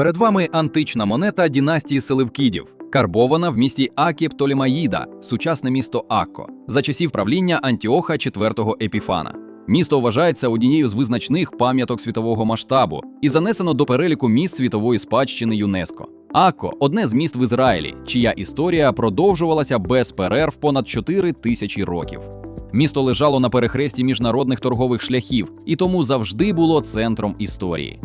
Перед вами антична монета дінастії Селевкідів, карбована в місті Акі Птолемаїда, сучасне місто Акко, за часів правління Антіоха IV Епіфана. Місто вважається однією з визначних пам'яток світового масштабу і занесено до переліку місць світової спадщини ЮНЕСКО. Акко одне з міст в Ізраїлі, чия історія продовжувалася без перерв понад 4 тисячі років. Місто лежало на перехресті міжнародних торгових шляхів і тому завжди було центром історії.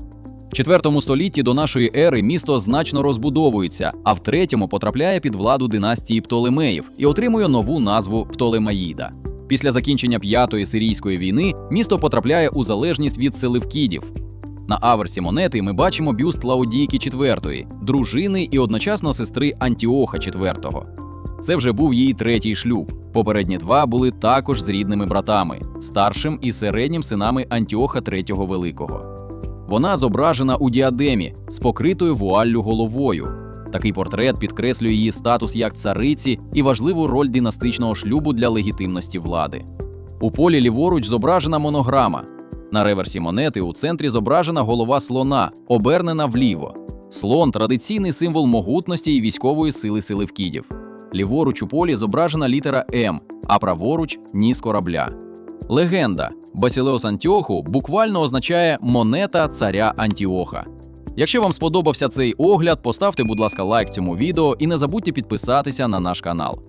IV столітті до нашої ери місто значно розбудовується, а в третьому потрапляє під владу династії Птолемеїв і отримує нову назву Птолемаїда. Після закінчення п'ятої сирійської війни місто потрапляє у залежність від селевкідів. На аверсі монети ми бачимо бюст Лаодійки IV, дружини і одночасно сестри Антіоха IV. Це вже був її третій шлюб. Попередні два були також з рідними братами, старшим і середнім синами Антіоха III Великого. Вона зображена у діадемі з покритою вуаллю головою. Такий портрет підкреслює її статус як цариці і важливу роль династичного шлюбу для легітимності влади. У полі ліворуч зображена монограма. На реверсі монети у центрі зображена голова слона, обернена вліво. Слон традиційний символ могутності і військової сили силивкідів. Ліворуч у полі зображена літера М, а праворуч ніс корабля. Легенда Басілеос Антіоху буквально означає монета царя Антіоха. Якщо вам сподобався цей огляд, поставте, будь ласка, лайк цьому відео і не забудьте підписатися на наш канал.